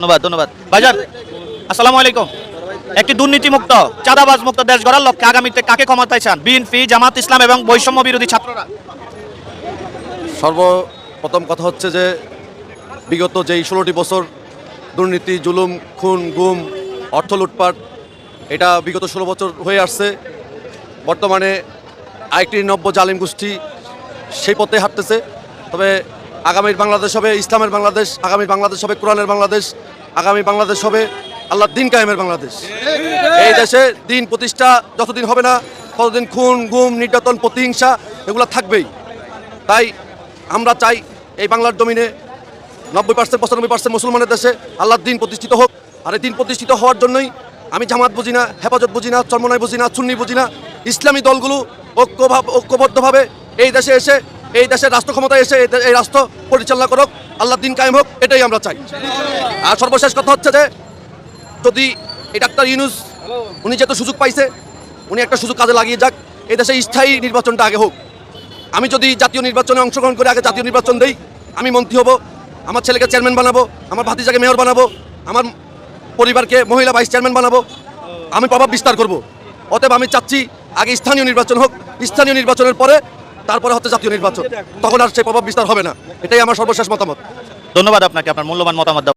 ধন্যবাদ ধন্যবাদ। ভাইজান, আসসালামু আলাইকুম। একটি দুর্নীতিমুক্ত চাঁদাবাজ মুক্ত দেশ গড়ার লক্ষ্যে আগামীতে কাকে ক্ষমতায় চান বিএনপি, জামাত ইসলাম এবং বৈষম্য বিরোধী ছাত্ররা? সর্বপ্রথম কথা হচ্ছে যে, বিগত যেই ষোলোটি বছর দুর্নীতি, জুলুম, খুন, গুম, অর্থ লুটপাট, এটা বিগত ষোলো বছর হয়ে আসছে। বর্তমানে আরেকটি নব্য জালিম গোষ্ঠী সেই পথে হাঁটতেছে। তবে আগামীর বাংলাদেশ হবে ইসলামের বাংলাদেশ আগামী বাংলাদেশ হবে কোরআনের বাংলাদেশ আগামী বাংলাদেশ হবে আল্লাহর দিন কায়েমের বাংলাদেশ। এই দেশে দিন প্রতিষ্ঠা যতদিন হবে না, ততদিন খুন, গুম, নির্যাতন, প্রতিহিংসা এগুলো থাকবেই। তাই আমরা চাই এই বাংলার জমিনে নব্বই পার্সেন্ট, পঁচানব্বই পার্সেন্ট মুসলমানের দেশে আল্লাহর দিন প্রতিষ্ঠিত হোক। আর এই দিন প্রতিষ্ঠিত হওয়ার জন্যই আমি জামাত বুঝি না, হেফাজত বুঝি না চর্মনায় বুঝি না, সুন্নি বুঝি না, ইসলামী দলগুলো ঐক্যভাব ঐক্যবদ্ধভাবে এই দেশে এসে এই দেশের রাষ্ট্র ক্ষমতায় এসে এই রাষ্ট্র পরিচালনা করুক আল্লাহর দিন কায়েম হোক, এটাই আমরা চাই। আর সর্বশেষ কথা হচ্ছে যে, যদি এই ডাক্তার ইউনুস, উনি যেহেতু সুযোগ পাইছে, উনি একটা সুযোগ কাজে লাগিয়ে যাক, এই দেশে স্থায়ী নির্বাচনটা আগে হোক। আমি যদি জাতীয় নির্বাচনে অংশগ্রহণ করে আগে জাতীয় নির্বাচন দেই, আমি মন্ত্রী হব, আমার ছেলেকে চেয়ারম্যান বানাবো, আমার ভাতিজাকে মেয়র বানাবো, আমার পরিবারকে মহিলা ভাইস চেয়ারম্যান বানাবো, আমি প্রভাব বিস্তার করব। অতএব আমি চাচ্ছি আগে স্থানীয় নির্বাচন হোক। স্থানীয় নির্বাচনের পরে তারপরে হচ্ছে জাতীয় নির্বাচন। তখন আর সেই প্রভাব বিস্তার হবে না। এটাই আমার সর্বশেষ মতামত। ধন্যবাদ আপনাকে, আপনার মূল্যবান মতামত